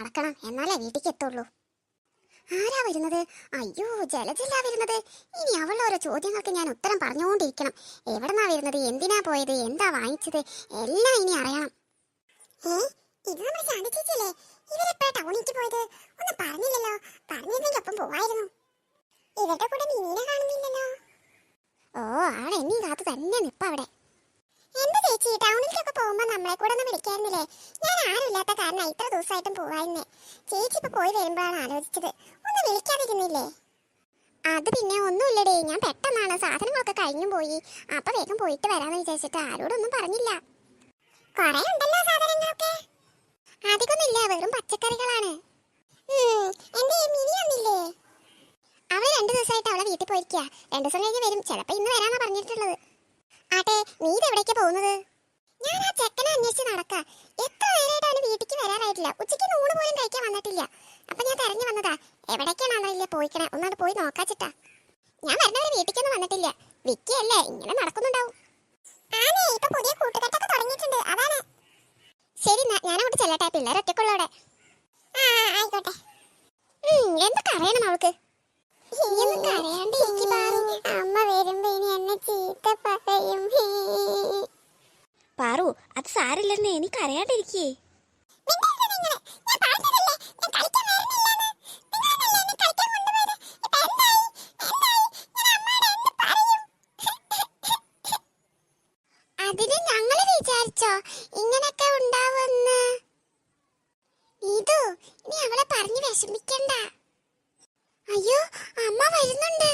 നടക്കണം എന്നാലേ വീട്ടിലേക്ക് എത്തുള്ളൂ. ആരാ വരുന്നത്? അയ്യോ ജലജല്ല വരുന്നത്. ഇനി അവളുടെ ഓരോ ചോദ്യങ്ങൾക്ക് ഞാൻ ഉത്തരം പറഞ്ഞുകൊണ്ടിരിക്കണം. എവിടെന്നാ വരുന്നത്? എന്തിനാ പോയത്? എന്താ വാങ്ങിച്ചത്? എല്ലാം ഇനി അറിയണം. ഏ ഇത് നമ്മുടെ ശാന്തി ചേച്ചിയല്ലേ? ടൗണിലേക്ക് പോയത് ഒന്നും പറഞ്ഞില്ലല്ലോ പറഞ്ഞിരുന്നെങ്കിൽ ഒപ്പം പോവായിരുന്നു ഇവരുടെ കൂടെ മീനിനെ കാണുന്നില്ലല്ലോ ഓ ആടെ എന്നെയും കാത്തു തന്നെ നിപ്പ അവിടെ എന്താ ചേച്ചി ടൗണിലേക്കൊക്കെ പോകുമ്പോ നമ്മളെ കൂടെ ഒന്ന് വിളിക്കായിരുന്നില്ലേ? ഞാൻ ആരുമില്ലാത്ത കാരണം ഇത്ര ദിവസമായിട്ടും പോവായിരുന്നേ. ചേച്ചി ഇപ്പൊ പോയി വരുമ്പോഴാണ് ആലോചിച്ചത്. ഒന്ന് വിളിക്കാതിരുന്നില്ലേ? അത് പിന്നെ ഒന്നുമില്ലടേ. ഞാൻ പെട്ടെന്നാണ് സാധനങ്ങളൊക്കെ കഴിഞ്ഞു പോയി. അപ്പൊ വേഗം പോയിട്ട് വരാന്ന് വിചാരിച്ചിട്ട് ആരോടൊന്നും പറഞ്ഞില്ല. കൊറേ ഉണ്ടല്ലോ സാധനങ്ങളൊക്കെ. അധികമൊന്നുമില്ല. വെറും പച്ചക്കറികളാണ്. വന്നില്ലേ? അവൾ രണ്ടു ദിവസമായിട്ട് അവളെ വീട്ടിൽ പോയിരിക്കുക രണ്ടു ദിവസം കഴിഞ്ഞ് വരും. ചിലപ്പോ ഇന്ന് വരാന്നാ പറഞ്ഞിട്ടുള്ളത്. ആട്ടെ നീ ഇത് എവിടേക്കാ പോകുന്നത്? വരാറായിട്ടില്ല ഉച്ചയ്ക്ക് നൂണ് പോലും കഴിക്കാൻ വന്നിട്ടില്ല. അപ്പൊ ഞാൻ തെരഞ്ഞു വന്നതാ. എവിടേക്കാണോ പോയിക്കണേ? ഒന്നാണ് പോയി നോക്കാച്ചിട്ടാ ഞാൻ വരുന്നവരെ വീട്ടിക്കൊന്നും വന്നിട്ടില്ല. വിക്കിയല്ലേ ഇങ്ങനെ നടക്കുന്നുണ്ടാവും. ആനേ ഇപ്പൊ പുതിയ കൂട്ടുകെട്ടൊക്കെ തുടങ്ങിയിട്ടുണ്ട്. അതാണ്. ശരി ഞാൻ അങ്ങോട്ട് ചെല്ലട്ടെ. പിള്ളേർ ഒറ്റക്കുള്ളോടെ ആ ആയിക്കോട്ടെ. എന്തൊക്കെ അറിയണം അവൾക്ക്. അമ്മ വരുമ്പോ ഇനി എന്നെ ചീത്ത പറയും. പാറു അത് സാരില്ലെന്ന്. എനിക്ക് അതിന് ഞങ്ങൾ വിചാരിച്ചോ ഇങ്ങനൊക്കെ ഉണ്ടാവുമെന്ന്. ഇതു നീ അവളെ പറഞ്ഞു വിഷമിക്കണ്ട. അയ്യോ അമ്മ വരുന്നുണ്ട്.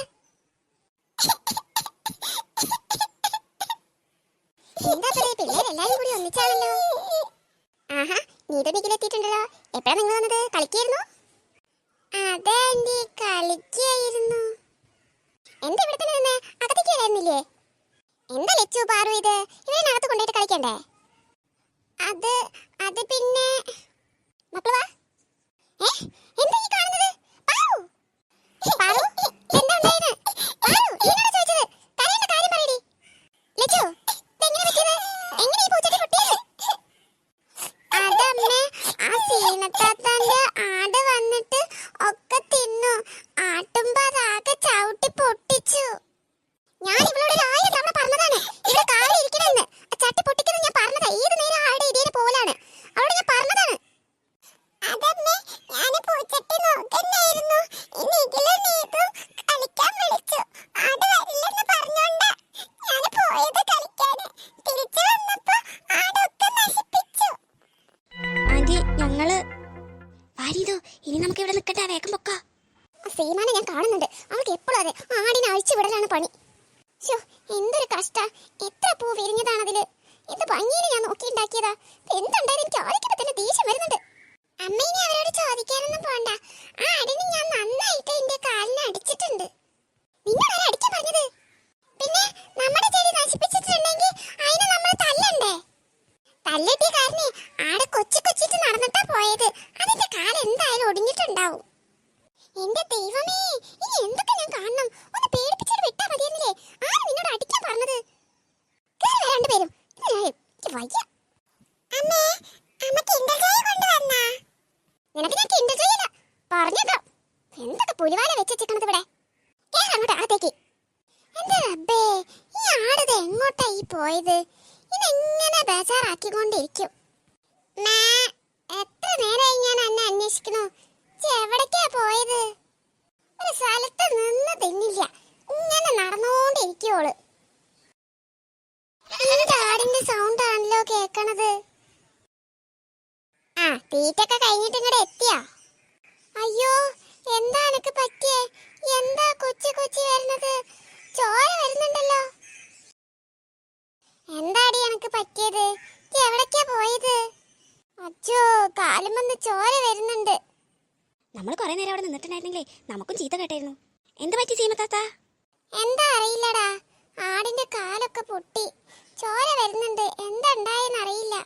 എന്താ പറയ ഒന്നിച്ചാണല്ലോ. ആഹാ നീതു നിഖിലെത്തിയിട്ടുണ്ടല്ലോ എപ്പോഴാ നിങ്ങൾ വന്നത്? കളിക്കായിരുന്നു? അതെ ആന്റി കളിക്കായിരുന്നു. എന്താ ഇവിടെ തന്നെ അകത്തേക്ക് എന്താ ലച്ചു പാറു ഇത്? ഇവരനകത്ത് കൊണ്ടുപോയിട്ട് കളിക്കണ്ടേ? അത് അത് പിന്നെ മക്കൾ വാ. ഏ? എന്താ ഈ കാണുന്നത്? പാറു. പാറു എന്താ ഉണ്ടായത് പാറു എന്നോട് ചോദിച്ചത്. കരയേണ്ട കാര്യം പറയടി? ലച്ചു. ആടത് എങ്ങോട്ടാ ഈ പോയത്? ഇതെങ്ങനെ ബേജാറാക്കിക്കൊണ്ടിരിക്കും? എത്ര നേരമായി ഞാൻ അന്നെ അന്വേഷിക്കുന്നു? എവിടേക്കാ പോയത്? ഒരു സ്ഥലത്ത് നിന്ന് തിന്നില്ല. ഇങ്ങനെ നടന്നോണ്ടിരിക്കുവോൾ. ഈ ആടിന്റെ സൗണ്ട് ആണല്ലോ കേക്കണത്. ആ തീറ്റൊക്കെ കഴിഞ്ഞിട്ട് ഇങ്ങടെ എത്തിയാ? അയ്യോ എന്താ എനക്ക് പറ്റിയേ? എന്താ കൊച്ചു കൊച്ചു വരുന്നത് ചോര വരുന്നുണ്ടല്ലോ എന്താടി എനക്ക് പറ്റിയത് ഇജ്ജ് എവിടേക്കാ പോയത് അച്ഛോ കാലുമെന്ന് ചോര വരുന്നുണ്ട് നമ്മൾ കുറെ നേരം അവിടെ നിന്നിട്ടുണ്ടായിരുന്നെങ്കിലേ നമുക്കും ചീത്ത കേട്ടായിരുന്നു. എന്ത് പറ്റി സീമത്താത്ത എന്താ അറിയില്ലടാ. ആടിന്റെ കാലൊക്കെ പൊട്ടി. ചോര വരുന്നുണ്ട്. എന്താ ഉണ്ടായെന്ന് അറിയില്ല.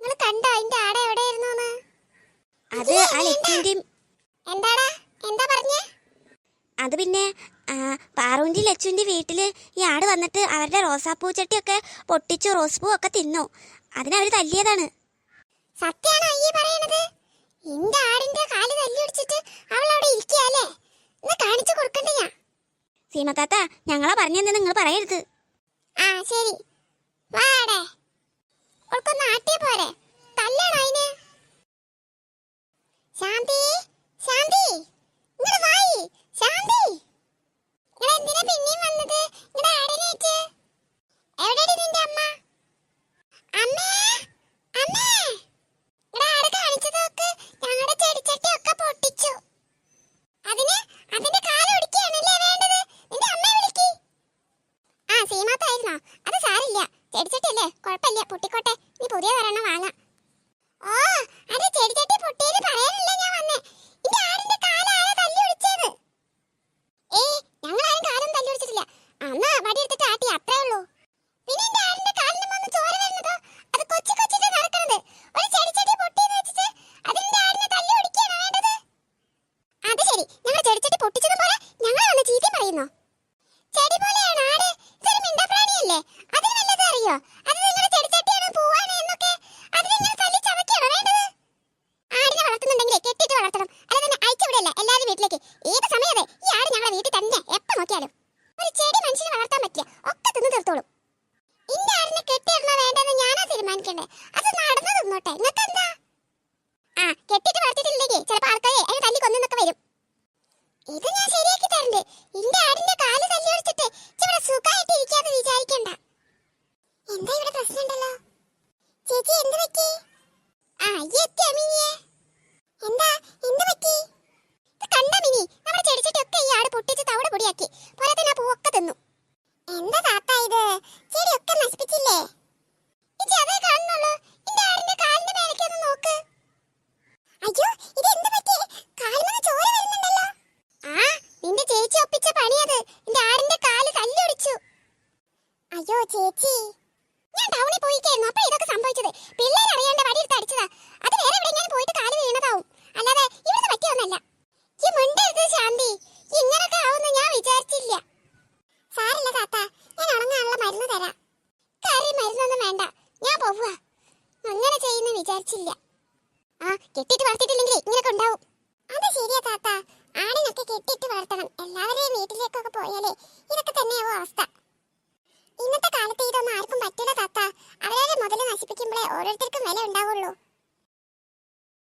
നിങ്ങൾ കണ്ടോ അതിന്റെ ആട എവിടെയായിരുന്നു അത് ആ ലച്ചുവിന്റെയും എന്താടാ? എന്താ പറഞ്ഞേ? അത് പിന്നെ ആ, പാറുവിന്റെ ലച്ചുവിന്റെ വീട്ടിൽ ഈ ആട് വന്നിട്ട് അവരുടെ റോസാപ്പൂ ചട്ടിയൊക്കെ പൊട്ടിച്ചു റോസ് പൂ ഒക്കെ തിന്നു. അതിനവര് തല്ലിയതാണ്. സത്യാണോ ഈ പറയണത്? എന്റെ ആടിന്റെ കാൽ തല്ലിയൊടിച്ചിട്ട് അവൾ അവിടെ ഒന്ന് കാണിച്ചു കൊടുക്കണ്ടേ ഞാൻ. സീമത്താത്ത ഞങ്ങളാ പറഞ്ഞെന്ന് നിങ്ങൾ പറയരുത്. ആ ശരി. വാടേ ആട്ടിയ പോരെ. തല്ലണോ അതിന് ശാന്തി ശാന്തി ഇങ്ങോട്ട് വായി ശാന്തി നിങ്ങൾ എന്തിനാ പിന്നെയും വന്നത് നിങ്ങളുടെ ആടിനേറ്റ് എവിടെയാണ് നിന്റെ അമ്മ അമ്മേ അമ്മേ നിങ്ങളുടെ ആട് കാണിച്ചത് നോക്ക് ഞങ്ങളുടെ ചെടിച്ചട്ടി ഒക്കെ പൊട്ടിച്ചു അതിന് അതിന്റെ കാൽ ഒടിക്കുകയാണല്ലേ വേണ്ടത് നിന്റെ അമ്മയെ വിളിക്ക് ആ സീമാത്തായിരുന്നോ അത് സാരില്ല ചെടിച്ചട്ടിയല്ലേ കുഴപ്പമില്ല പൊട്ടിക്കോട്ടെ നീ പുതിയ ഒരെണ്ണം വാങ്ങാം ഓ അത് ചെടിച്ചട്ടി പൊട്ടിയത് പറയാനല്ല ഞാൻ വന്നേ ഇന്റെ ആടിന്റെ കാലാരാ തല്ലി ഒടിച്ചത് ഏ ഞങ്ങൾ ആരും കാലം തല്ലി ഒടിച്ചിട്ടില്ല അന്ന് വടിയെടുത്തിട്ട് ആട്ടി അത്രേ ഉള്ളൂ പിന്നെ എന്റെ ആടിന്റെ കാലിന് വന്ന് ചോര വരുന്നതോ അത് കൊച്ചു കൊച്ചിട്ട് നടക്കുന്നത് ഒരു ചെടിച്ചട്ടി പൊട്ടിയെന്ന് വെച്ചിട്ട് അതിന്റെ ആടിനെ തല്ലി ഒടിക്കുകയാണോ വേണ്ടത് അത് ശരി. ഞങ്ങൾ ചെടിച്ചട്ടി പൊട്ടിച്ചതും പോലെ ഞങ്ങൾ വന്ന് ചീത്തി പറയുന്നോ? ചെടി പോലെയാണ് ആട്. ഇതൊരു മിണ്ടപ്രാണിയല്ലേ? അതിന് വല്ലതും അറിയോ? അത് നിങ്ങളുടെ ചെടിച്ചട്ടിയാണ് പൂവാണ് എന്നൊക്കെ? അത് നിങ്ങൾ തല്ലി ചവയ്ക്കാണോ വേണ്ടത്? ആടിനെ വളർത്തുന്നുണ്ടെങ്കിൽ കെട്ടിട്ട് വളർത്തണം. അല്ലാതെ തന്നെ അയച്ചു വിടല്ല എല്ലാവരും വീട്ടിലേക്ക്? ഏത് സമയത്തെ ഈ ആട് ഞങ്ങളെ വീട്ടിൽ തന്നെ എപ്പോ നോക്കിയാലും. ഒരു ചെടി മനുഷ്യനെ വളർത്താൻ പറ്റിയ ഒക്കെ തിന്നു തീർത്തോളും. ഇന്റെ ആടിനെ കെട്ടിയിടണോ വേണ്ടെന്ന് ഞാനാ തീരുമാനിക്കണ്ടേ? അത് നടന്നു തിന്നോട്ടെ നിങ്ങൾക്ക് എന്താ ആ കെട്ടിട്ട് വളർത്തിയിട്ടില്ലെങ്കിൽ ചിലപ്പോൾ ആൾക്കാരെ അതിനെ തല്ലി ഇത് ഞാൻ ശരിയാക്കി തരണ്ട്. ഇന്റെ ആടിന്റെ കാൽ തല്ലിയൊടിച്ചിട്ട് ഇവിടെ സുഖമായിട്ട് ഇരിക്കാന്ന് വിചാരിക്കണ്ട. എന്താ ഇവിടെ പ്രശ്നമുണ്ടല്ലോ? ചേച്ചി എന്ത് പറ്റി? ആ ഈ എന്താ എന്ത് പറ്റി ഇത് കണ്ട മിനി നമ്മുടെ ചെടിച്ചട്ടിയൊക്കെ ഈ ആട് പൊട്ടിച്ച് തവിട് പൊടിയാക്കി പോലെ തന്നെ ആ പൂവൊക്കെ തിന്നു എന്താ താത്ത ഇത് ചെടിയൊക്കെ നശിപ്പിച്ചില്ലേ ഇജ്ജ് അതേ കാണുന്നുള്ളൂ ഇന്റെ ആടിന്റെ കാലിന്റെ മേലേക്ക് ഒന്ന് നോക്ക് അയ്യോ ഇത് എന്ത് പറ്റി കാലിന് ചോര വരുന്നുണ്ടല്ലോ ആ നിന്റെ ചേച്ചി ഒപ്പിച്ച പണിയത് എന്റെ ആടിന്റെ കാൽ തല്ലൊടിച്ചു അയ്യോ ചേച്ചി ഞാൻ ടൗണിൽ പോയിക്കായിരുന്നു അപ്പൊ ഇതൊക്കെ സംഭവിച്ചത് പിള്ളേർ അറിയാണ്ട് വടിയെടുത്ത് അടിച്ചതാ അത് വേറെ എവിടെയെങ്കിലും പോയിട്ട് കാൽ വീണതാവും അല്ലാതെ ഇവിടുന്ന് പറ്റിയൊന്നല്ല ഈ മിണ്ടരുത് ശാന്തി ഈ ഇങ്ങനൊക്കെ ആവുമെന്ന് ഞാൻ വിചാരിച്ചില്ല സാരില്ല താത്ത ഞാൻ ഉണങ്ങാനുള്ള മരുന്ന് തരാം കറി മരുന്നൊന്നും വേണ്ട ഞാൻ പോവുക അങ്ങനെ ചെയ്യുന്ന വിചാരിച്ചില്ല ആ കെട്ടിട്ട് വളർത്തിയിട്ടില്ലെങ്കിൽ ഇങ്ങനൊക്കെ ഉണ്ടാവും അത് ശരിയാ താത്ത ആടിനൊക്കെ കെട്ടിട്ട് വളർത്തണം എല്ലാവരെയും വീട്ടിലേക്കൊക്കെ പോയാലേ? ഇതൊക്കെ തന്നെയാവും അവസ്ഥ. ഇന്നത്തെ കാലത്ത് ഇതൊന്നും ആർക്കും പറ്റില്ല താത്ത. അവരവരെ മുതൽ നശിപ്പിക്കുമ്പോഴേ ഓരോരുത്തർക്കും വില ഉണ്ടാവുള്ളൂ.